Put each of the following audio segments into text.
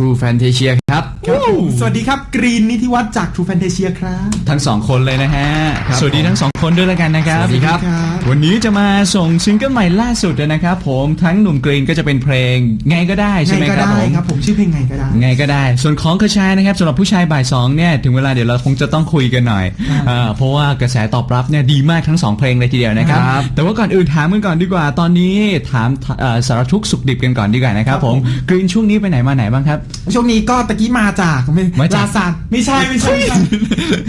True Fantasia ครับ ครับผมสวัสดีครับกรีนนิติวัฒน์จาก True Fantasia ครับ ทั้งสองคนเลยนะฮะครับสวัสดีทั้งสองคนด้วยแล้วกันนะครับสวัสดีครับ วันนี้จะมาส่งซิงเกิลใหม่ล่าสุดนะครับผมทั้งหนุ่มกรีนก็จะเป็นเพลงไงก็ได้ใช่ไหมไงก็ครับได้ผมครับผมชื่อเพลงไงก็ได้ไงก็ได้ ส่วนของกระชายนะครับสำหรับผู้ชายบ่ายสองเนี่ยถึงเวลาเดี๋ยวเราคงจะต้องคุยกันหน่อยครับอ่าเพราะว่ากระแสตอบรับเนี่ยดีมากทั้งสองเพลงเลยทีเดียวนะครับครับแต่ว่าก่อนอื่นถามกันก่อนดีกว่า ตอนนี้ถามเอ่อสารทุกข์สุขดิบกันก่อนดีกว่านะครับผมกรีนช่วงนี้ไปไหนมาไหนบ้างครับช่วงนี้ก็ตะกี้มาจากไม่มาจาก ลาซานไม่ใช่ไม่ใช่ไม่ใช่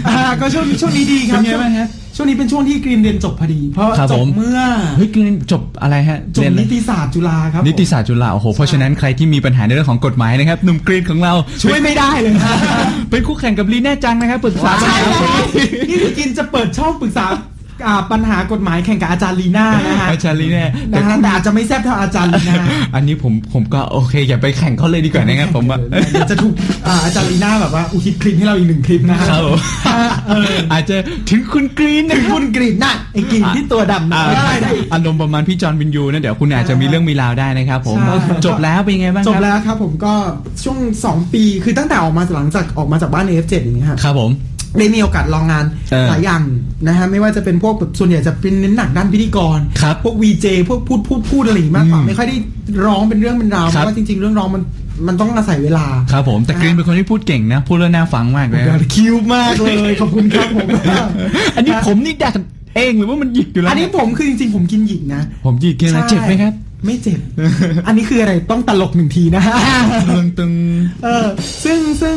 อ่าก็ช่วงช่วงนี้ดีครับเป็นไงบ้างฮะ ช่วงนี้เป็นช่วงที่กรีนเรียนจบพอดี เพราะครับจผบมเมื่อเฮ้ยกรีนจบอะไรฮะจบเรียนอะไร นิติศาสตร์จุฬาครับนิติศาสตร์จุฬาโอ้โหเพราะฉะนั้นใครที่มีปัญหาในเรื่องของกฎหมายนะครับหนุ่มกรีนของเราช่วยไม่ได้เลยนะเป็นคู่แข่งกับลีแน่จังนะครับปรึกษาใช่ปัญหาเลยนี่คือกรีนจะเปิดช่องปรึกษา อ่าปัญหากฎหมายแข่งกับอาจารย์ลีน่านะฮะอาจารย์ลีแน่แต่นะฮะแต่อาจจะไม่แซ่บเท่าอาจารย์ลีน่าอันนี้ผมผมก็โอเค อย่าไปแข่งเขาเลยดีกว่านะครับผมว่าเดี๋ยวจะถูกอ่าอาจารย์ลีน่าแบบว่าอุทิศคลิปให้เราอีกหนึ่งคลิปนะฮะครับผมเอออาจจะถึงคุณกรีนถึนะงครับคุณกรีนน่ะไอ้กรีนที่ตัวดำนะอ่าได้ได้อารมณ์ประมาณพี่จอห์นวินยูนะเดี๋ยวคุณอาจจะมีเรื่องมีราวได้นะครับผมใช่จบแล้วเป็นไงบ้างจครับแล้วครับผมก็ช่วง 2 ปีคือตั้งแต่ออกมาหลังจากออกมาจากบ้าน F7 อย่างเงี้ยฮะครับผม ได้มีโอกาสลองงานเออหลายอย่างนะฮะไม่ว่าจะเป็นพวกแบบส่วนใหญ่จะเป็นเน้นหนักด้านพิธีกร ครับพวก VJ พวกพูดพูดพูดอะไรอย่างงี้มากกว่าอืมไม่ค่อยได้ร้องเป็นเรื่องเป็นราวเพครับ ราะว่าจริง ๆ เรื่องร้องมันมันต้องอาศัยเวลาครับผมแต่กรีนเป็นคนที่พูดเก่งนะ พูดแล้วน่าฟังมากเลยคิวมากเลยขอบคุณครับผมอันนี้ผมนี่ดัดเองหรือว่ามันหยิกอยู่แล้วอันนี้ผมคือจริงๆ ผมกินหยิกนะผมหยิกแค่นั้นใช่เจ็บไหมครับไม่เจ็บ อันนี้คืออะไรต้องตลกหนึ่งทีนะตึงตึง เออซึ่งซึ่ง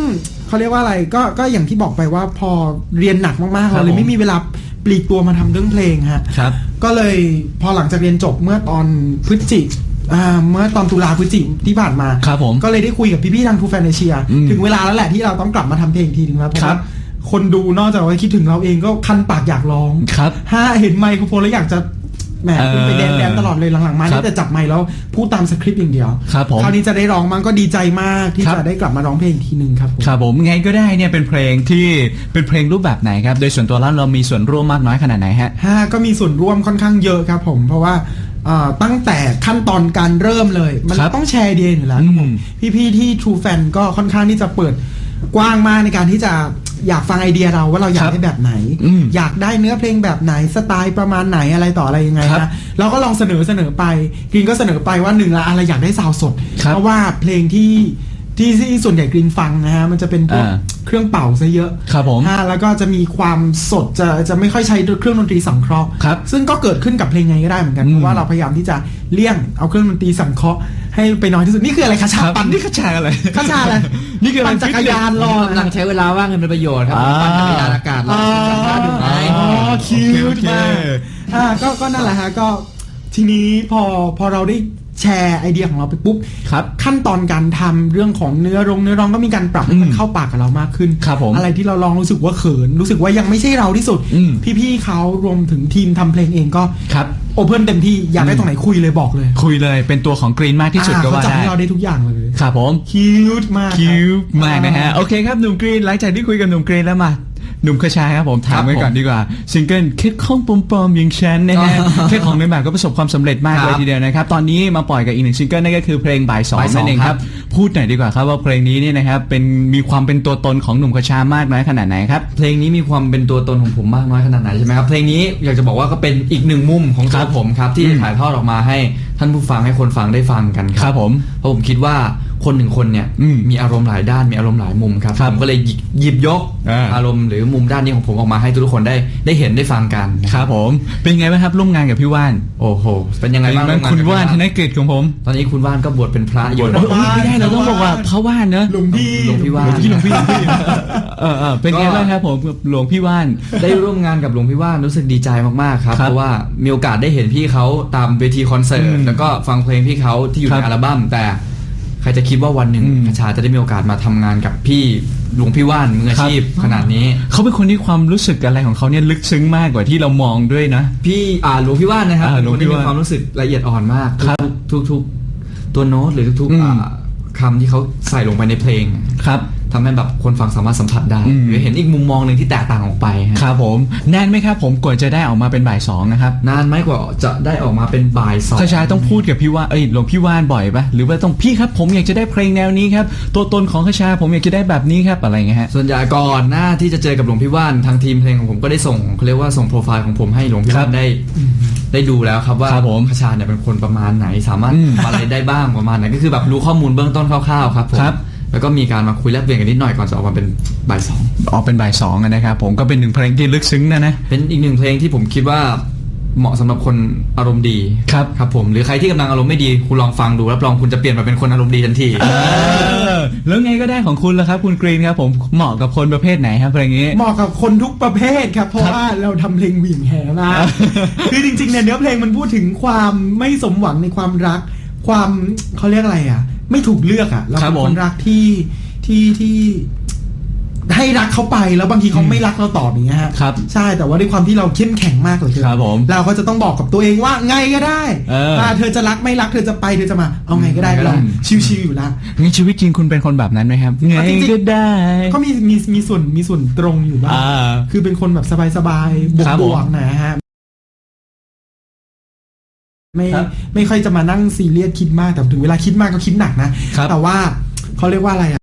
เขาเรียกว่าอะไรก็ก็อย่างที่บอกไปว่าพอเรียนหนักมากๆครับเราเลยผมไม่มีเวลาปลีกตัวมาทำเรื่องเพลงฮะครับ ก็เลยพอหลังจากเรียนจบเมื่อตอนพฤศจิอ่าเมื่อตอนตุลาพฤศจิที่ผ่านมาครับผมก็เลยได้คุยกับพี่ๆทางทูแฟนเชียอืมถึงเวลาแล้วแหละที่เราต้องกลับมาทำเพลงทีนึงแล้วเพราะครัว่าบคนดูนอกจากว่าคิดถึงเราเองก็คันปากอยากร้องครับถ้าเห็นไมโครโฟนแล้วอยากจะ แหมเออไปแดนแดนตลอดเลยหลังๆมาครับ นี่แต่จับไมค์แล้วพูดตามสคริปต์อย่างเดียวครับผม คราวนี้จะได้ร้องมันก็ดีใจมากที่ครับ จะได้กลับมาร้องเพลงอีกทีหนึ่งครับผม ครับผมไงก็ได้เนี่ยเป็นเพลงที่เป็นเพลงรูปแบบไหนครับ โดยส่วนตัวแล้วเรามีส่วนร่วมมากน้อยขนาดไหนฮะ ห้าก็มีส่วนร่วมค่อนข้างเยอะครับผมเพราะว่าเอ่อตั้งแต่ขั้นตอนการเริ่มเลย มันครับต้องแชร์ไอเดียอยู่แล้วอืมครับผมพี่ๆที่ True Fan ก็ค่อนข้างที่จะเปิดกว้างมากในการที่จะ อยากฟังไอเดียเราว่าเราอยากได้แบบไหนอืมอยากได้เนื้อเพลงแบบไหนสไตล์ประมาณไหนอะไรต่ออะไรยังไงครับนะเราก็ลองเสนอเสนอไปกรีนก็เสนอไปว่าหนึ่งละอะไรอยากได้ซาวด์สดครับเพราะว่าเพลงที่ที่ที่ส่วนใหญ่กรีนฟังนะฮะมันจะเป็นพวกอ่าเครื่องเป่าซะเยอะ ครับผมฮะแล้วก็จะมีความสดจะจะไม่ค่อยใช้เครื่องดนตรีสังเคราะห์ครับซึ่งก็เกิดขึ้นกับเพลงไงก็ได้เหมือนกันอืมเพราะว่าเราพยายามที่จะเลี่ยงเอาเครื่องดนตรีสังเคราะห์ ให้ไปน้อยที่สุดนี่คืออะไรคะชาครับปันนี่ขชาอะไรขชาอะไรนี่คืออะไรปั่นจักรยานรอกำลังใช้เวลาว่างกันเป็นประโยชน์ครับอ่าปั่นจักรยานอากาศอ๋อเราดูไงอ๋อคิวโอเคมากอ่าก็ก็นั่นแหละฮะก็ทีนี้พอพอเราได้ แชร์ไอเดียของเราไปปุ๊บครับขั้นตอนการทำเรื่องของเนื้อรงเนื้อร้องก็มีการปรับให้มันอืมเข้าปากกับเรามากขึ้นครับผมอะไรที่เราลองรู้สึกว่าเขิน รู้สึกว่ายังไม่ใช่เราที่สุดอืมพี่ๆเขารวมถึงทีมทำเพลงเองก็ครับโอเพ่นเต็มที่อยากได้อืมตรงไหนคุยเลยบอกเลย คุยเลยเป็นตัวของกรีนมากที่สุดก็อ่ว่าเขาจับได้ให้เราได้ทุกอย่างเลยครับผมคิวมากคิวรับมากนะฮะโอเคครับหนุ่มกรีนหลังจากที่คุยกับหนุ่มกรีนแล้วมา หนุ่มขชาครับผมถามครับไว้ก่อนผมดีกว่าซิงเกิลคิดข้องปลอมๆอย่างฉันนะฮะอ๋อแค่ของในแบบก็ประสบความสำเร็จมากครัเลบยทีเดียวนะครับ ตอนนี้มาปล่อยกับอีกหนึ่งซิงเกิลนั่นก็คือเพลงบ่ายสองบ่ายสองนั่นเองครับ พูดหน่อยดีกว่าครับว่าเพลงนี้เนี่ยนะครับเป็นมีความเป็นตัวตนของหนุ่มขชามากน้อยขนาดไหนครับเพลงนี้มีความเป็นตัวตนของผมมากน้อยขนาดไหนใช่ไหมครับเพลงนี้อยากจะบอกว่าก็เป็นอีกหนึ่งมุมของคตัรัวบผมครับที่อืมถ่ายทอดออกมาให้ท่านผู้ฟังให้คนฟังได้ฟังกันครับผมเพราะผมคิดว่า คนหนึ่งคนเนี่ยอืมมีอารมณ์หลายด้านมีอารมณ์หลายมุมครับครับผมก็เลยหยิบหยิบยกอ่าอารมณ์หรือมุมด้านนี้ของผมออกมาให้ทุกๆคนได้ได้เห็นได้ฟังกันนะคครัรับบผมเป็นไงบ้างครับร่วมงานกับพี่ว่านโอ้โหเป็นยังไงเป็นบ้างบ้างร่มงคุณกับว่านธพี่นกฤษของผม ตอนนี้คุณว่านก็บวชเป็นพระอยู่โอ้นะยไม่ได้เราต้องบอกว่าพระว่านเนอะหลวงพี่หลวงพี่ว่านหลวงพี่หลวงพี่หลวงพี่เออเออเป็นไงบ้างครับผมกับหลวงพี่ว่านได้ร่วมงานกับหลวงพี่ว่านรู้สึกดีใจมากๆครับครับเพราะว่ามีโอกาสได้เห็นพี่เขาตามเวทีคอนเสิร์อืตมแล้วก็ฟังเพลงพี่เขาที่อยู่ครัในบอัลบั้มแต่ ใครจะคิดว่าวันหนึ่งอืมคชาจะได้มีโอกาสมาทำงานกับพี่หลวงพี่ว่านมืออาชีพครับขนาดนี้ เขาเป็นคนที่ความรู้สึกอะไรของเขาเนี่ยลึกซึ้งมากกว่าที่เรามองด้วยนะ พี่อ่าหลวงพี่ว่านนะครับอ่าเป็นหลวคงนพี่ที่มีว่านความรู้สึกละเอียดอ่อนมากครับทุกๆทุกๆตัวโน้ตหรือทุกอืๆมอ่าคำที่เขาใส่ลงไปในเพลงครับ ทำให้แบบคนฟังสามารถสัมผัสได้อืม หรือเห็นอีกมุมมองหนึ่งที่แตกต่างออกไปฮะครับผมแน่นไหมครับผมกว่าจะได้ออกมาเป็นบ่ายสองนะครับนานไหมกว่าจะได้ออกมาเป็นบ่ายสองขชายต้องพูดกับพี่ว่าเอ้ยหลวงพี่ว่านบ่อยปะหรือว่าต้องพี่ครับผมอยากจะได้เพลงแนวนี้ครับตัวตนของขชาผมอยากจะได้แบบนี้ครับอะไรเงี้ยฮะ ส่วนใหญ่ก่อนหน้าที่จะเจอกับหลวงพี่ว่านทางทีมเพลงของผมก็ได้ส่งเขาเรียกว่าส่งโปรไฟล์ของผมให้หลวงพี่ครัว่าบนได้ ได้ดูแล้วครับว่าครับผมพระชาเนี่ยเป็นคนประมาณไหน สามารถอืมทำอะไรได้บ้างประมาณไหนก็คือแบบรู้ข้อมูลเบื้องต้นคร่าวๆครับผมครับ แล้วก็มีการมาคุยแลกเปลี่ยนกันนิดหน่อยก่อนจะออกมาเป็นบ่ายสองออกเป็นบ่ายสองอะนะครับผมก็เป็นหนึ่งเพลงที่ลึกซึ้งนะนะ เป็นอีกหนึ่งเพลงที่ผมคิดว่าเหมาะสำหรับคนอารมณ์ดีครับครับผมหรือใครที่กำลังอารมณ์ไม่ดีคุณลองฟังดูรับรองคุณจะเปลี่ยนมาเป็นคนอารมณ์ดีทันทีเออแล้วไงก็ได้ของคุณละครับ คุณกรีนครับผมเหมาะกับคนประเภทไหนครับเพลงนี้ เหมาะกับคนทุกประเภทครับ เพราะว่าเราทำเพลงหวิ่งแหมาคือจริงๆเนี่ยเนื้อเพลงมันพูดถึงความไม่สมหวังในความรัก ความเขาเรียกอะไรอะ ไม่ถูกเลือกอะเราครับเป็นผมคนรักที่ที่ที่ให้รักเขาไปแล้วบางทีเขาไม่รักเราตอบอย่างเงี้ยฮะครับใช่แต่ว่าด้วยความที่เราเข้มแข็งมากเลยครับผมเราก็จะต้องบอกกับตัวเองว่าไงก็ได้เออถ้าเธอจะรักไม่รักเธอจะไปเธอจะมาเอาไงก็ได้ไงก็ได้เราชิวๆอยู่แล้วงั้นชีวิตจริงคุณเป็นคนแบบนั้นไหมครับไงอะจริงๆก็ได้ก็มีมีมีส่วนมีส่วนตรงอยู่บ้างอ่าคือเป็นคนแบบสบายๆบวครักบบผมวกนะฮะ ไม่ครับไม่ค่อยจะมานั่งซีเรียสคิดมากแต่ถึงเวลาคิดมากก็คิดหนักนะ ครับ แต่ว่าเขาเรียกว่าอะไรอะ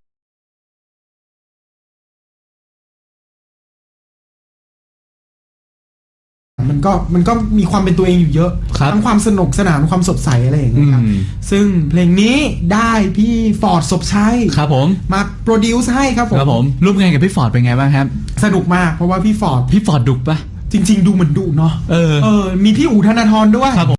มันก็มันก็มีความเป็นตัวเองอยู่เยอะครับทั้งความสนุกสนานความสดใสอะไรอย่างเงี้ยครับอืม ซึ่งเพลงนี้ได้พี่ฟอร์ดศพชัยครับผม มาโปรดิวซ์ให้ครับผม ครับผมร่วมงานกับพี่ฟอร์ดเป็นไงบ้างครับ สนุกมากเพราะว่าพี่ฟอร์ดพี่ฟอร์ดดุปะ จริง ๆ ดูเหมือนดุเนาะเออเออมีพี่อู๋ธนาธรด้วย ครับผม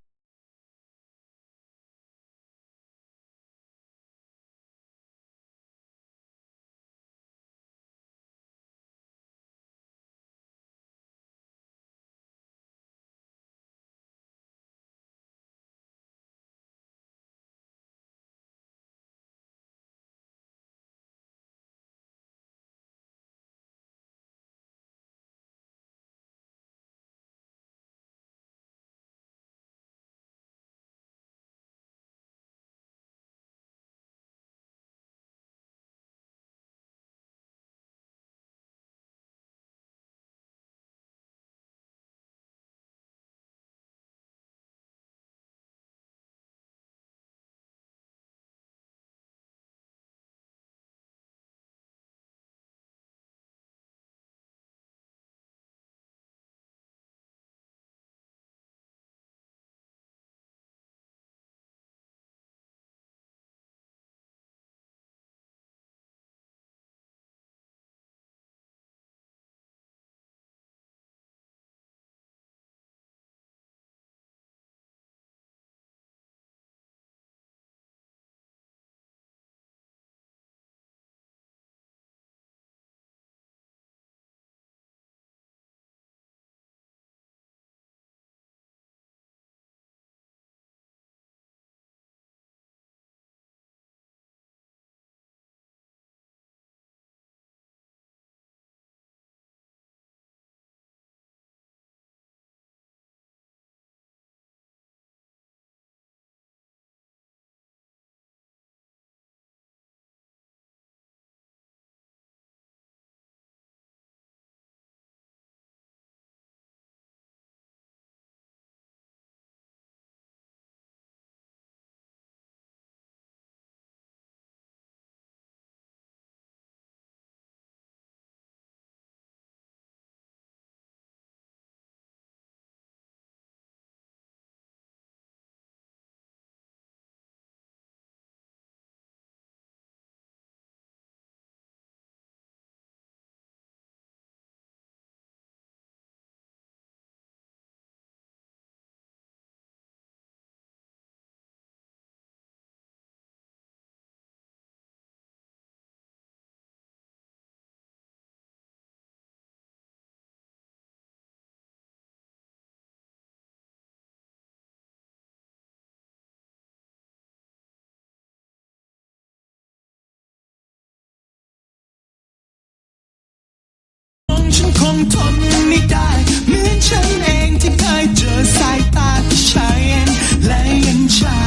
ทนไม่ได้ เหมือนฉันเองที่เคยเจอสายตาที่ชาเย็นและเย็นชา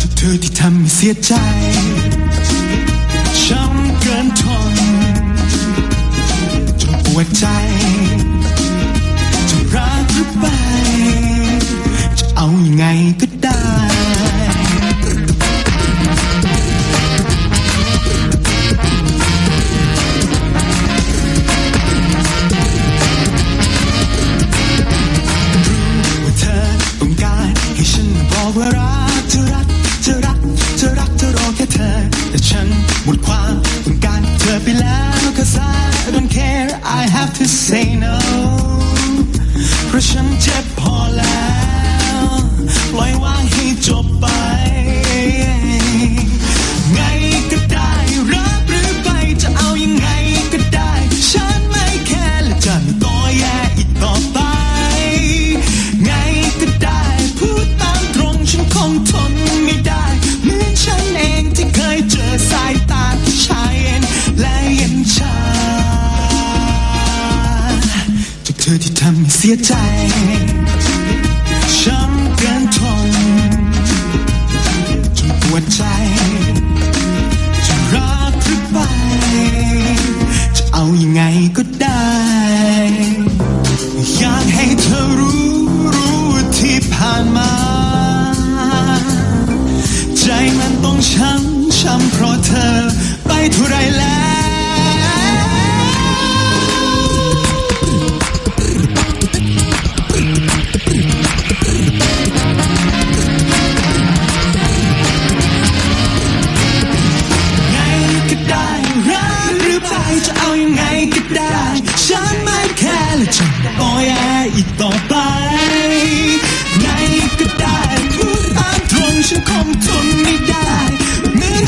ทุกเธอที่ทำให้สียใจช้ำเกินทนจนปวดใจ ท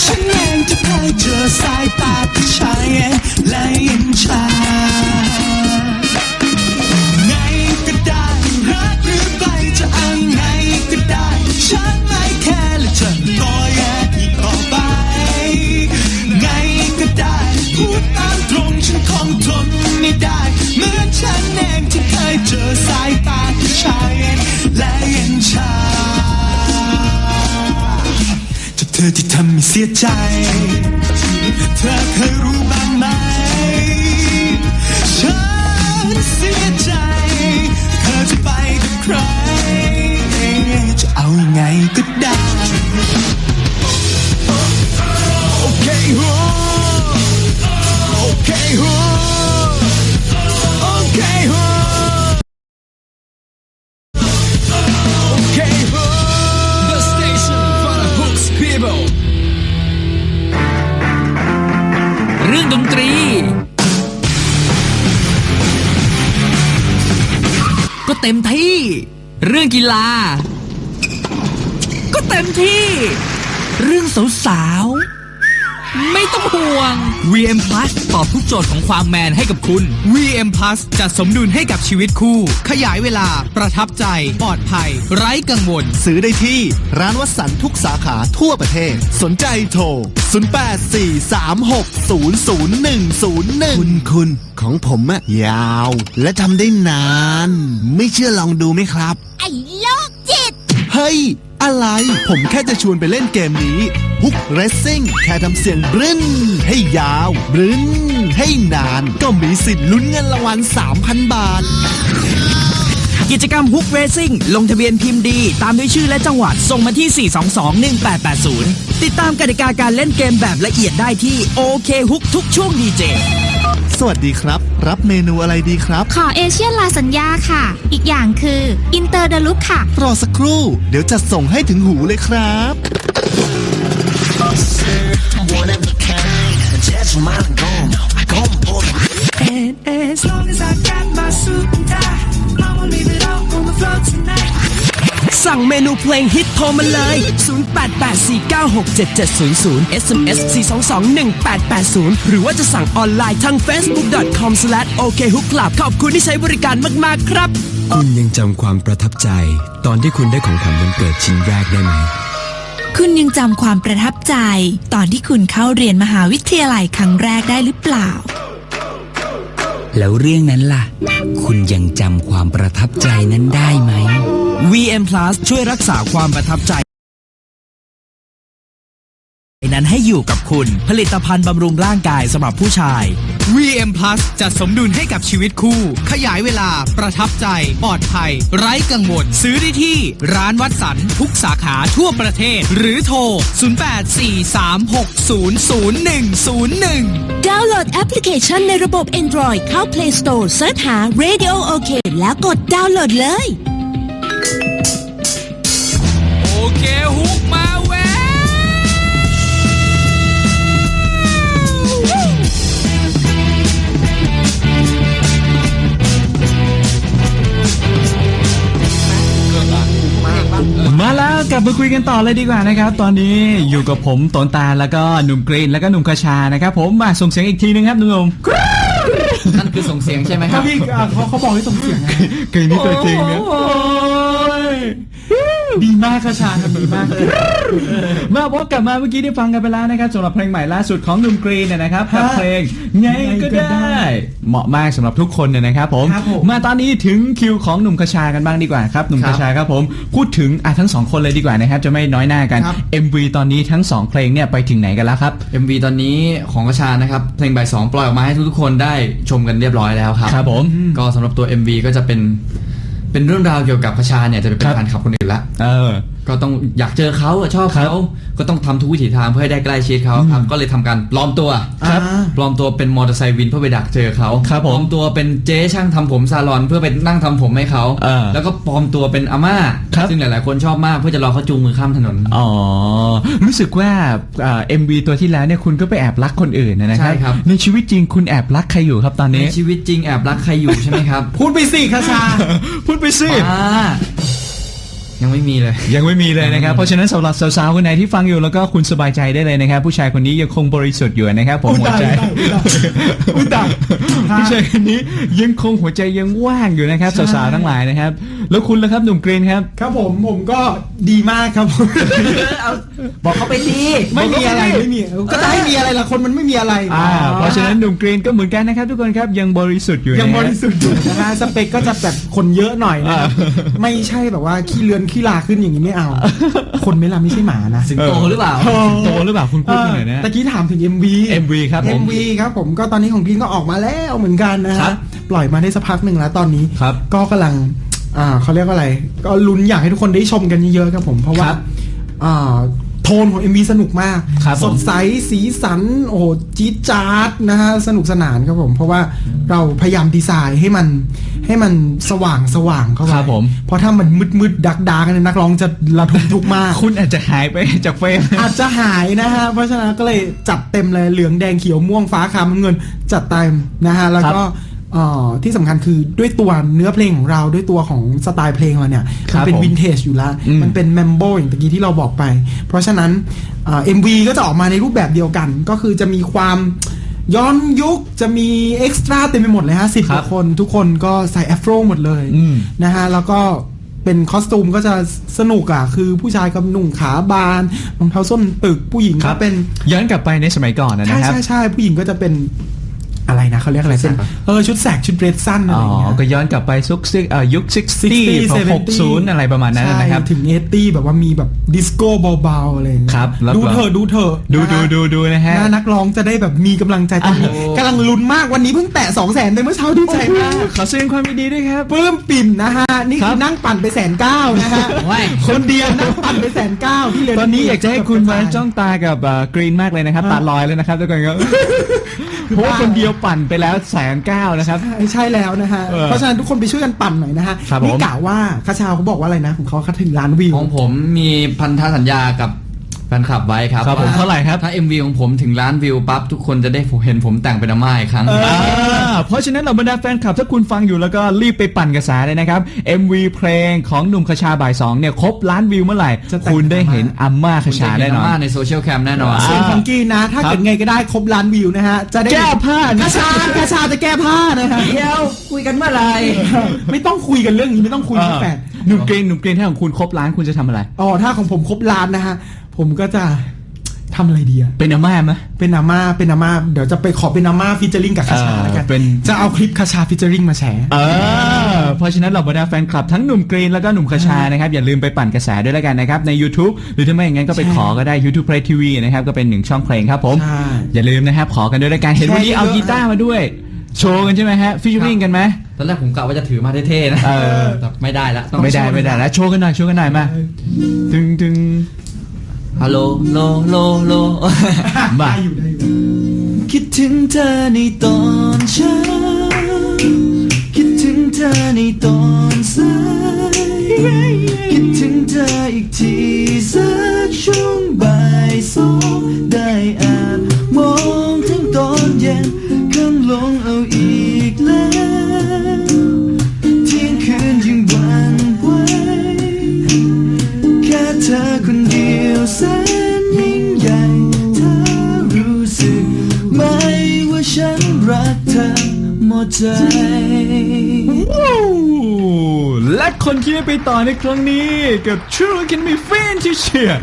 เเสียใจ เธอเคย เต็มที่ เรื่องกีฬา ก็เต็มที่ เรื่องสาวๆ ต้องห่วง VM Plus ตอบทุกโจทย์ของความแมนให้กับคุณ VM Plus จัดสมดุลให้กับชีวิตคู่ ขยายเวลา ประทับใจ ปลอดภัย ไร้กังวล ซื้อได้ที่ ร้านวัสันทุกสาขาทั่วประเทศ สนใจโทร 0843600101 คุณคุณของผมอะยาว และทำได้นาน ไม่เชื่อลองดูไหมครับ ไอ้โรคจิต เฮ้ย อะไร ผมแค่จะชวนไปเล่นเกมนี้ ฮุกเรซซิ่งแค่ทำเสียงบรึ้น ให้ยาวบรึ้น ให้นาน ก็มีสิทธิ์ลุ้นเงินรางวัล3,000 บาท กิจกรรมฮุกเรซิ่งลงทะเบียนพิมพ์ดี ตามด้วยชื่อและจังหวัด ส่งมาที่ 4221880 ติดตามกติกาการเล่นเกมแบบละเอียดได้ที่โอเคฮุกทุกช่วงดีเจสวัสดีครับ รับเมนูอะไรดีครับ ขอเอเชียนลาสัญญาค่ะ อีกอย่างคืออินเตอร์เดลุกค่ะ รอสักครู่ เดี๋ยวจะส่งให้ถึงหูเลยครับ smile And as long as I got my suit and tie, I'ma leave it all on the floor tonight. สั่งเมนูเพลงฮิตโทรมาเลย 0884967700 SMS 4221880 หรือว่าจะสั่งออนไลน์ทาง facebook.com/okhookclub ขอบคุณที่ใช้บริการมาก ๆ ครับ คุณยังจำความประทับใจ ตอนที่คุณได้ของขวัญวันเกิดชิ้นแรกได้ไหม คุณยังจำความประทับใจ ตอนที่คุณเข้าเรียนมหาวิทยาลัยครั้งแรกได้หรือเปล่า แล้วเรื่องนั้นล่ะ คุณยังจำความประทับใจนั้นได้ไหม VM Plus ช่วยรักษาความประทับใจ นั้นให้อยู่กับคุณ ผลิตภัณฑ์บำรุงร่างกายสำหรับผู้ชาย VM Plus จัดสมดุลให้กับชีวิตคู่ ขยายเวลา ประทับใจ ปลอดภัย ไร้กังวล ซื้อได้ที่ ร้านวัดสันทุกสาขาทั่วประเทศ หรือโทร 0843600101 ดาวน์โหลดแอปพลิเคชันในระบบ Android เข้า Play Store เสิร์ชหา Radio OK แล้วกดดาวน์โหลดเลย โอเคฮุก มาแล้วกลับมาคุยกันต่อเลยดีกว่านะครับ ตอนนี้อยู่กับผมตนตาลแล้วก็หนุ่มกรีนแล้วก็หนุ่มกระชานะครับผมมาส่งเสียงอีกทีนึงครับหนุ่มนั่นคือส่งเสียงใช่ไหมคถ้ารับพี่อะเขาเขาบอกให้ส่งเสียงไงกรีนนี่ตัวจริงเนี่ย โอ้ย ดีมากค่ะชาครับดีมากเลยมาพบกลับมาเมื่อกี้ได้ฟังกันไปแล้วนะครับสำหรับเพลงใหม่ล่าสุดของหนุ่มกรีนเนี่ยนะครับกับเพลงไงก็ได้ เหมาะมากสำหรับทุกคนเนี่ยนะครับผมครับผมมาตอนนี้ถึงคิวของหนุ่มกระชากันบ้างดีกว่าครับหนุ่มกระชาครับผมพูดถึงอะทั้งสองคนเลยดีกว่านะครับจะไม่น้อยหน้ากันครับ MV ตอนนี้ทั้งสองเพลงเนี่ยไปถึงไหนกันแล้วครับ MV ตอนนี้ของกระชานะครับเพลงบ่ายสองปล่อยออกมาให้ทุกๆคนได้ชมกันเรียบร้อยแล้วครับครับผมก็สำหรับตัว MV ก็จะเป็น เป็นเรื่องราวเกี่ยวกับกระชาเนี่ยจะเป็นครับแฟนคลับคนอื่นละ เออ ก็ต้องอยากเจอเขาอะชอบเขาก็ต้องทำทุกวิถีทางเพื่อให้ได้ใกล้ชิดเขาครับ ก็เลยทำการปลอมตัวครับปลอมตัวเป็นมอเตอร์ไซค์วินเพื่อไปดักเจอเขาครับผมปลอมตัวเป็นเจ๊ช่างทำผมซาลอนเพื่อไปนั่งทำผมให้เขาเออแล้วก็ปลอมตัวเป็นอาม่าครับ ซึ่งหลาย ๆ คนชอบมากเพื่อจะรอเขาจูงมือข้ามถนน อ๋อ รู้สึกว่าเอ็มวีตัวที่แล้วเนี่ยคุณก็ไปแอบรักคนอื่นนะครัใช่ครับ ในชีวิตจริงคุณแอบรักใครอยู่ครับตอนในนี้ ชีวิตจริงแอบรักใครอยู่ใช่ไหมครับพูดไปสิค่ะชา พูดไปสิ อ่า ยังไม่มีเลย ยังไม่มีเลยนะครับ เพราะฉะนั้นสำหรับสาวๆคนไหนที่ฟังอยู่แล้วก็คุณสบายใจได้เลยนะครับ ผู้ชายคนนี้ยังคงบริสุทธิ์อยู่นะครับผมอุ๊ยหัวใจตายอุ๊ยตายผู้ชายคนนี้ยังคงหัวใจยังว่างอยู่นะครับใช่สาวๆทั้งหลายนะครับ แล้วคุณล่ะครับหนุ่มกรีนครับ ครับผมผมก็ดีมากครับผมบอกเขาไปดีไม่มีอะไรไม่มีก็จะให้มีอะไรล่ะคนมันไม่มีอะไร อ่าเพราะฉะนั้นหนุ่มกรีนก็เหมือนกันนะครับ ทุกคนครับยังบริสุทธิ์อยู่ยังนะบฮะริสุทธิ์อยู่นะฮะสเปคก็จะแบบคนเยอะหน่อยนะครับอ่าไม่ใช่แบบว่าขี้เลือนขี้ลาขึ้นอย่างนี้ไม่เอา คนไม่ลาไม่ใช่หมานะสิงโตหรือเปล่าโตหรือเปล่าคุณพูดหน่อยนะตะกี้ถามถึง MV MV ครับผม MV ครับผมก็ตอนนี้ของกินก็ออกมาแล้วเหมือนกันนะครัฮะบปล่อยมาได้สักพักหนึ่งแล้วตอนนี้ครับก็กำลัง อ่าเขาเรียกว่าอะไร ก็ลุ้นอยากให้ทุกคนได้ชมกันเยอะๆครับผม เพราะว่า ครับอ่า โทนของ MV สนุกมาก ครับผมสดใสสีสัน โอ้โหจี๊ดจ๊าดนะฮะ สนุกสนานครับผม เพราะว่าเราพยายามดีไซน์ให้มันให้มันสว่างสว่างเข้าไปครับผม เพราะถ้ามันมืดมืดดักดากันยนักร้องจะระทมทุกข์มาก คุณอาจจะหายไปจากเฟรม อาจจะหายนะฮะ เพราะฉะนั้นก็เลยจัดเต็มเลยเหลืองแดงเขียวม่วงฟ้าคามน้ำเงินจัดเต็มนะฮะ แล้วก็เอ่อ ที่สำคัญคือด้วยตัวเนื้อเพลงของเราด้วยตัวของสไตล์เพลงเราเนี่ยครัมับเป็นผมวินเทจอยู่แล้วอืมมันเป็นแมมโบอย่างตะกี้ที่เราบอกไป เพราะฉะนั้นเอ็มวีก็จะออกมาในรูปแบบเดียวกัน ก็คือจะมีความย้อนยุคจะมีเอ็กซ์ตร้าเต็มไปหมดเลยฮะสิบกว่าคน ทุกคนก็ใส่แอฟโรหมดเลยอืมนะฮะแล้วก็เป็นคอสตูมก็จะสนุกอะ คือผู้ชายกับหนุ่งขาบานรองเท้าส้นตึกผู้หญิงครัก็บเป็นย้อนกลับไปในสมัยก่อนนะใช่นะครับใช่ใช่ผู้หญิงก็จะเป็น อะไรนะเขาเรียกอะไรชุดแสกปะเออชุดแสกชุดเดรสสั้นอะไรอ๋ออย่างเงี้ยก็ย้อนกลับไปซุกซิกเอ่อยุค60 60 60อะไรประมาณนั้นนะครับใช่ถึงเอตี้แบบว่ามีแบบดิสโก้เบาๆอะไรอย่างเงี้ยครับแล้วดูก็เถอะดูเถอะดูนะดูฮะดูดูนะฮะหน้านักร้องจะได้แบบมีกำลังใจตอนนี้โอ้กำลังลุ้นมากวันนี้เพิ่งแตะ2 0 0แสนไปเมื่อเช้าดีใจมากขอแสดงความยินดีด้วยครับปลื้มปิ่มนะฮะนี่ครัคืบอนั่งปั่นไปแสนเก้านะฮะโอ้ยคนเดียวนั่งปั่นไปแสนเก้าที่เหลือตอนนี้อยากจะให้คุณมาจ้องตากับกรีนมากเลยนะครับตาลอยเลยนะครับทุกคนครับเพราะว่าคนเดียวปั่นไปแล้วแสนเก้านะครับใช่ใช่แล้วนะฮะ เออเพราะฉะนั้นทุกคนไปช่วยกันปั่นหน่อยนะฮะ ครับผม นี่กล่าวว่าคาชาวเขาบอกว่าอะไรนะ ของเขาเขาถึงล้านวิว ของผมมีพันธสัญญากับ แฟนคลับไว้ครับครับผมว่เท่าไหร่ครับ ถ้า MV ของผมถึงล้านวิวปั๊บทุกคนจะได้เห็นผมแต่งเป็นอาม่าอีกครั้ง อ่าเพราะฉะนั้นเหล่าบรรดาแฟนคลับถ้าคุณฟังอยู่แล้วก็รีบไปปั่นกระแสเลยนะครับ MV เพลงของหนุ่มคชาบ่ายสองเนี่ยครบล้านวิวเมื่อไหร่ จะแต่ง คุณได้เห็นอัมมาคคุณชาจะเห็แน่นนออานม่าในโซเชียลแคมแน่นอนอ่าส่วนของกีนะ ถ้าครับเกิดไงก็ได้ครบล้านวิวนะฮะ จะได้แก้ผ้านะคาชาคาชาจะแก้ผ้านะฮะเดี๋ยวคุยกันเมื่อไหร่ไม่ต้องคุยกันเรื่องนี้ไม่ต้องคุยกับแฟนหนุ่มกรีนหนุ่มกรีนถ้าของคุณครบล้านคุณจะทำอะไร อ๋อถ้าของผมครบล้านนะฮะ ผมก็จะทำอะไรดีอะเป็นอาม่าไหม เป็นอาม่าเป็นอาม่าเดี๋ยวจะไปขอเป็นอาม่าฟิชเจอริงกับคาชาเออแล้วกันเป็น จะเอาคลิปคาชาฟิชเจอริงมาแชร์เออ เพราะฉะนั้นเราบรรดาแฟนคลับทั้งหนุ่มกรีนแล้วก็หนุ่มคชานะครับ อย่าลืมไปปั่นกระแสด้วยแล้วกันนะครับ ใน YouTube หรือถ้าไม่อย่างนั้นก็ไปใช่ขอก็ได้ YouTube Play TV นะครับ ก็เป็นหนึ่งช่องเพลงครับผม ใช่อย่าลืมนะครับ ขอกันด้วยแล้วกันเห็นวันนี้แชร์เอาเยอะๆกีตาร์มาด้วย โชว์กันใช่ไหมฮะฟิชชิ่งกันไหม ตอนแรกผมกะว่าจะถือมาเท่ๆนะเออ แต่ไม่ได้ละต้องไม่ได้ไม่ได้แล้วโชว์กันหน่อยโชว์กันหน่อยมาถึงถึง ฮัลโหลโลโลโลมาได้อยู่ได้อยู่คิดถึงเธอในตอนเช้า คิดถึงเธอในตอนสาย คิดถึงเธออีกทีสักช่วงบ่ายสองได้แอบมองถึงตอนเย็นคำลงเอาอีกแล้ว เที่ยงคืนยังหวันไหวแค่เธอคน ใจ และคนที่ได้ไปต่อในครั้งนี้กับ True Can Be Fan ที่เชียร์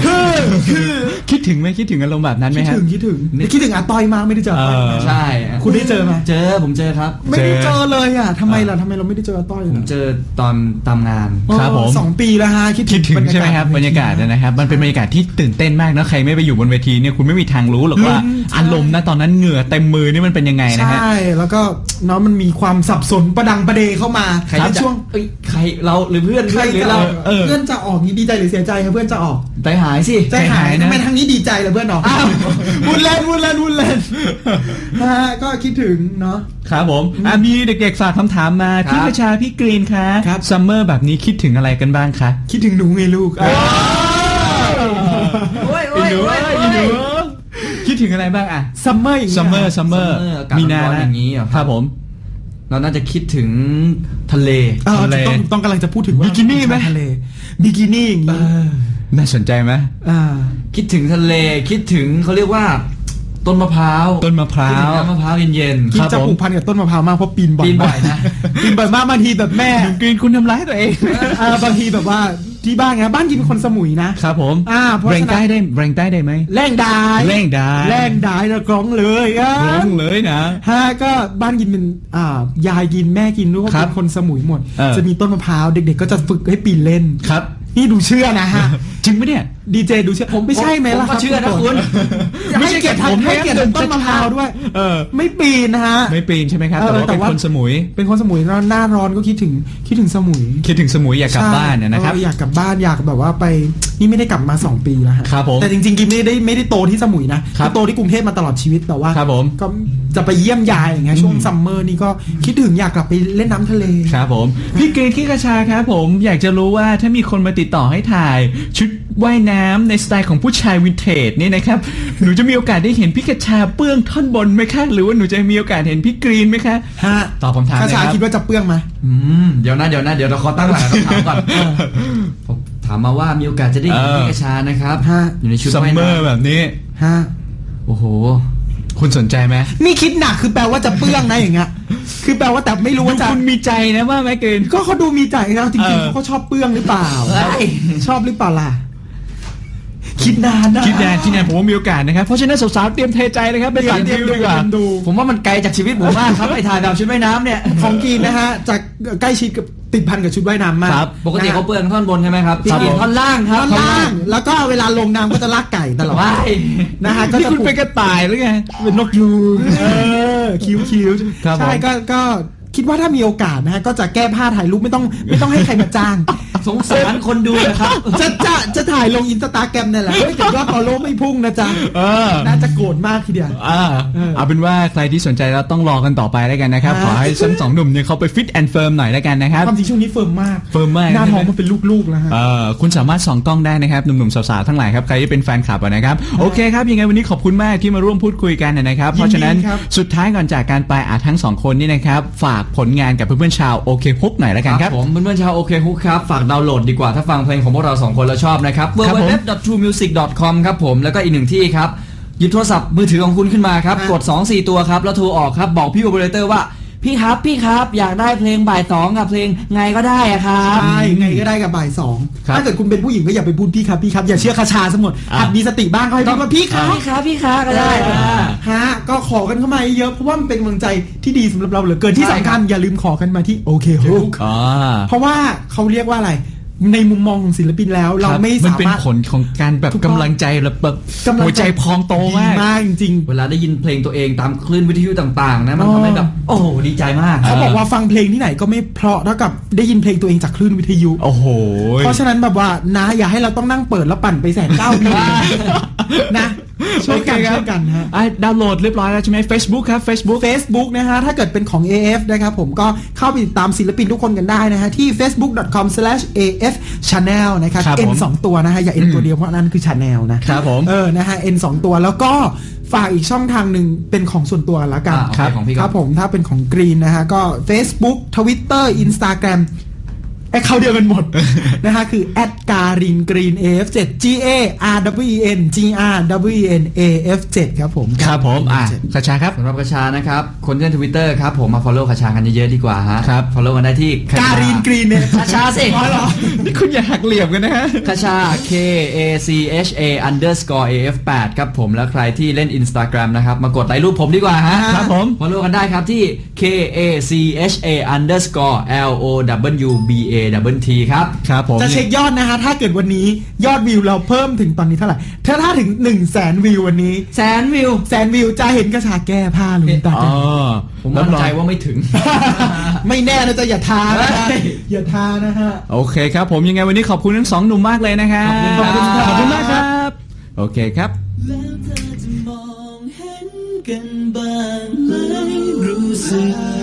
คือคิดถึงไหมคิดถึงอารมณ์แบบนั้นไหมคิดฮะ ถึงคิดถึงคิดถึงอาต้อยมากไม่ได้เจออาต้อยเออ ใช่ คุณได้เจอไหมเจอผมเจอครับ ไม่ได้เจอเลยอะทำไมล่ะทำไมเราไม่ได้เจออาต้อยผมล่ะเจอตอนตามงาน ครับผมเออสองปีแล้วฮะคิดคิดถึงบยากาศใช่ไหมครับบรรยากาศนะครับ มันเป็นบรรยากาศที่ตื่นเต้นมากนะใครไม่ไปอยู่บนเวทีเนี่ยคุณไม่มีทางรู้หรอกว่าลุ้นใช่อารมณ์นะตอนนั้นเหงื่อเต็มมือนี่มันเป็นยังไงนะฮะ ใช่แล้วก็เนาะมันมีความสับสนประดังประเดเข้ามาใครในจะช่วง เอ้ยใครเราหรือเพื่อนใครเพื่อนหรือจะเราออกเออ เพื่อนจะออกนี่ดีใจหรือเสียใจครับเพื่อนจะออกใจหายสิใจหายใจหายนะทำไมทางนี้ดีใจเหรอเพื่อนออกวุนเล่นวุนเล่นวุนเล่น นะฮะก็คิดถึงเนาะ ครับผมอะมีเด็กๆฝากคำถามมา ครับพี่ประชาพี่กรีนคะครับ ซัมเมอร์แบบนี้คิดถึงอะไรกันบ้างคะคิดถึงหนูไงลูกโอ้ยโอ้อียหนูโอ้ยอีหนูคิดถึงอะไรบ้างอะซัมเมอร์อย่างซัมเมอร์ซัมเมอร์ Summer อากาศมีนาร้อนๆนะอย่างนี้เหรอครับผม เราน่าจะคิดถึงทะเล เออทะเลต้องต้องกำลังจะพูดถึงว่าบิกินี่ไหมทะเลบิกินี่อย่างนี้น่าสนใจไหมอ่า คิดถึงทะเลคิดถึงเขาเรียกว่า ต้นมะพร้าวต้นมะพร้าคิดถึว งน้ำมะพร้าวเย็นคิดครับจะผมผูกพันกับต้นมะพร้าวมากเพราะปีนบ่อยปีนบ่อยนะ ปีนบ่อยมากบางทีแบบแม่หนุ่มกรีนคุณทำร้ายตัวเองอ่าบางทีแบบว่า ที่บ้านไงบ้านกินเป็นคนสมุยนะครับผมอ่าเพราะแรงฉะนั้ใต้นได้แรงใต้ได้ไหมแรงดายแรงดายแรงดายนะกร้องเลยอะร้องเลยนะ ฮะก็บ้านกินเป็นอ่ายายกินแม่กินลูกก็ครับเป็นคนสมุยหมด เออ จะมีต้นมะพร้าวเด็ก ๆ ก็จะฝึกให้ปีนเล่น ครับ นี่ดูเชื่อนะฮะจริงไหมเนี่ยดีเจดูเชื่อผมไม่ใช่ไหมล่ะผมก็เชื่อนะรับคุณไม่ใช่เกียรติผมให้เกียรติต้นมะพร้าวด้วย เออ ไม่ปีนนะฮะไม่ปีนใช่ไหมครับเออแต่ว่าเป็นแต่ว่าคนสมุย เป็นคนสมุยแล้วหน้าร้อนก็คิดถึงคิดถึงสมุย คิดถึงสมุยอยากกลับใช่บ้านเนยนะครับเอออยากกลับบ้านอยากแบบว่าไปนี่ไม่ได้กลับมา 2 ปีแล้วฮะครับผมแต่จริงๆกิมไม่ได้ไม่ได้โตที่สมุยนะครับอโตที่กรุงเทพมาตลอดชีวิตแต่ว่าครับผมก็จะไปเยี่ยมยายอย่างเงี้ยช่วงอืมซัมเมอร์นี่ก็คิดถึงอยากกลับไปเล่นน้ำทะเลครับผมพี่กรีนขี้กระชาครับผมอยากจะรู้ว่าถ้ามีคนมาติดต่อให้ถ่ายชุด ว่ายน้ำในสไตล์ของผู้ชายวินเทจนี่นะครับ หนูจะมีโอกาสได้เห็นพี่กระชาเปื้องท่อนบนไหมคะ หรือว่าหนูจะมีโอกาสเห็นพี่กรีนไหมคะฮะตอบคำถามคาเลยชาครับคิดว่าจะเปลื้องไหมอืมเดี๋ยวนะเดี๋ยวนะเดี๋ยวเราขอตั้งหลักคำถามก่อนผมถามมาว่ามีโอกาสจะได้เห็นเออพี่กระชานะครับฮะอยู่ในชุดซัมว่ายเมอร์น้ำแบบนี้ฮะโอ้โห คุณสนใจไหมนี่คิดหนักคือแปลว่าจะเปลื้องนะอย่างเงี้ยคือแปลว่าแต่ไม่รู้ดูว่าจะคุณมีใจนะว่าไหมกรีนก็เขาดูมีใจนะจริงเอๆอเขาก็ชอบเปลื้องหรือเปล่าเฮ้ยชอบหรือเปล่าล่ะ คิดนานนะคิดแดนคิดแดนผมว่ามีโอกาสนะครับ เพราะฉะนั้นสาวๆเตรียมเทใจเลยครับไปสั่งเตรีคิยวมดีกว่าดูผมว่ามันไกลจากชีวิตผมมากครับไปถ่ายแบบชุดว่ายน้ำเนี่ยของกีนนะฮะจากใกล้ชิดกับติดพันกับชุดว่ายน้ำมากครับปกติเขาเปลืองท่อนบนใช่ไหมครับครับพี่กินท่อนล่างครับท่อนล่างแล้วก็เวลาลงน้ำก็จะลากไก่ตลอดว้ายนะฮะก็นี่จะคุณผูกเป็นกระต่ายหรือไงเป็นนกยูง เออคิ้วคิ้วครับใช่ผมก็ก็ คิดว่าถ้ามีโอกาสนะฮะก็จะแก้ผ้าถ่ายรูปไม่ต้องไม่ต้องให้ใครมาจ้าง สงสารคนดูนะครับ จะจะจะถ่ายลงอินสตาแกรมเนี่ยแหละเฮ้ยแต่ยอดฟอลโล่ไม่พุ่งนะจ๊ะเออ น่าจะโกรธมากทีเดียว อ่าเออเอาเป็นว่าใครที่สนใจแล้วต้องรอกันต่อไปแล้วกันนะครับ อ่า ขอให้ทั้งสองหนุ่มเนี่ยเขาไปฟิตแอนด์เฟิร์มหน่อยแล้วกันนะครับ ความจริงช่วงนี้เฟิร์มมากเฟิร์มมาก หน้าท้องใช่ไหมมันเป็นลูกๆแล้วฮะ เอ่อคุณสามารถส่องกล้องได้นะครับหนุ่มๆสาวๆทั้งหลายครับใครที่เป็นแฟนคลับอะนะครับโอเคครับยังไงวันนี้ขอบคุณมากที่มาร่วมพูดคุยกันนะครับเพราะฉะนั้นครับ สุดท้ายก่อนจากการไปอาทั้งสองคนนี่นะครับ ฝากผลงานกับเพื่อนๆชาวโอเคฮุกหน่อยแล้วกันครับผมเพื่อนๆชาวโอเคฮุกครับ ฝากดาวน์โหลดดีกว่าถ้าฟังเพลงของพวกเราสองคนแล้วชอบนะครับครับผม www.truemusic.com ครับผมแล้วก็อีกหนึ่งที่ครับหยิบโทรศัพท์มือถือของคุณขึ้นมาครับฮะกด 2 4 ตัวครับแล้วโทรออกครับบอกพี่โอเปอเรเตอร์ว่า พี่ครับพี่ครับอยากได้เพลงบ่ายสองกับเพลงไงก็ได้อะครับ ใช่ไงก็ได้กับบ่ายสองครับถ้าเกิดคุณเป็นผู้หญิงก็อย่าไปพูดพี่ครับพี่ครับอย่าเชื่อคาชาสมดอะ หัดมีสติบ้างก็ให้พูดว่าพี่ครับ พี่ครับพี่ครับก็ได้ฮะก็ขอกันเข้ามาเยอะเพราะว่ามันเป็นกำลังใจที่ดีสำหรับเราเหลือเกินที่สำคัญอย่าลืมขอกันมาที่โอเคฮุกอ่าเพราะว่าเขาเรียกว่าอะไร ในมุมมองของศิลปินแล้ว เราคบไม่มันสาเป็นมารถผลของการแบบถูกต้องกำลังใจและแบบกำลังหัวใจพองโตมาก ดีมากจริงเวลาได้ยินเพลงตัวเองตามคลื่นวิทยุต่าง ๆ นะ มันอ๋อทำให้แบบ โอ้โหดีใจมาก ๆเขาบอกว่าฟังเพลงที่ไหนก็ไม่เพราะเท่ากับได้ยินเพลงตัวเองจากคลื่นวิทยุ โอ้โห เพราะฉะนั้นแบบว่านะอย่าให้เราต้องนั่งเปิดแล้วปั่นไปแสนเก้าวิวนะ ช่วยกันโอเคครับช่วยกันฮะอะดาวน์โหลดเรียบร้อยแล้วใช่ไหม Facebook ครับ Facebook Facebook นะฮะ ถ้าเกิดเป็นของ AF นะครับผมก็เข้าไปติดตามศิลปินทุกคนกันได้นะฮะ ที่ facebook.com/afchannel นะครับ ครับผม N 2ตัวนะฮะ อย่า N ตัวเดียวเพราะอันนั้นคือ channel นะครับผมเออนะฮะ N 2ตัวแล้วก็ฝากอีกช่องทางหนึ่งเป็นของส่วนตัวละกันอ่าโอเคของพี่ก่อน ครับผมถ้าเป็นของ Green นะฮะก็ Facebook Twitter Instagram ไอ้เขาเดียวกันหมด นะฮะคือการินกรีน AF7 G A R W E N G R W E N AF7 ครับผมครับผมอะคาชาครับสำหรับกระชานะครับ คนเล่นทวิตเตอร์ครับผมมา follow กระชากันเยอะๆดีกว่าฮะครับ follow กันได้ที่คชการินกรีนเนี่ยกระชาสิอ๋อเหรอนี่คุณอย่าหักเหลี่ยมกันนะฮะคชา K A C H A underscore A F 8 ครับผมแล้วใครที่เล่น Instagram นะครับ มากดไลค์รูปผมดีกว่าฮะครับผม follow กันได้ครับที่ K A C H A underscore L O W B A W T ครับ ครับผม จะเช็คยอดนะฮะถ้าเกิดวันนี้ยอดวิวเราเพิ่มถึงตอนนี้เท่าไหร่ ถ้าถ้าถึง1นึ่งแสนวิววันนี้แสนวิว แสนวิวจะเห็นกระชาแก้ผ้าหรือตาอ๋อผมมั่นใจว่าไม่ถึง ไม่แน่นะจะอย่าทานะฮะเฮ้ยอย่าทานะฮะ โอเคครับผมยังไงวันนี้ขอบคุณทั้งสองหนุ่มมากเลยนะครับ ขอบคุณครับขอบคุณมากครับ โอเคครับแล้วเธอจะมองเห็นกันบ้างไหมรู้สึก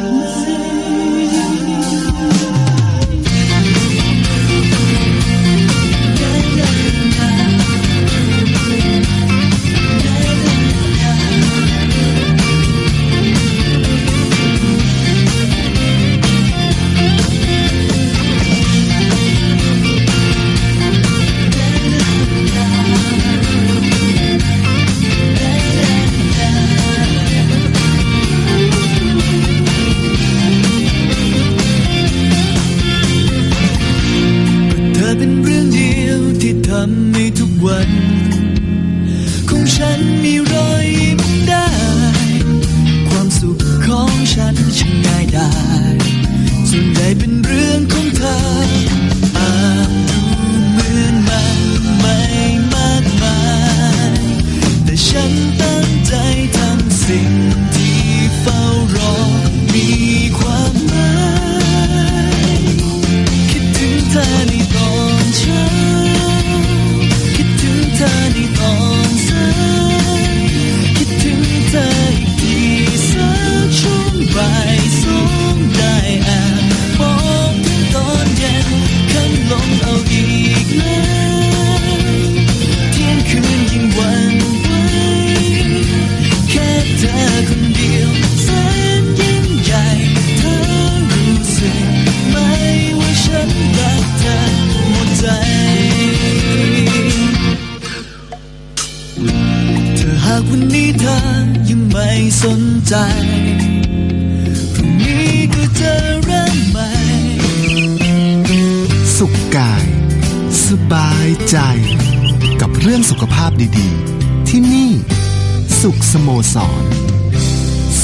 ดีๆ ที่นี่ สุขสโมสร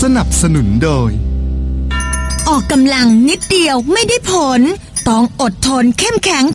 สนับสนุนโดย ออกกำลังนิดเดียวไม่ได้ผล ต้องอดทนเข้มแข็ง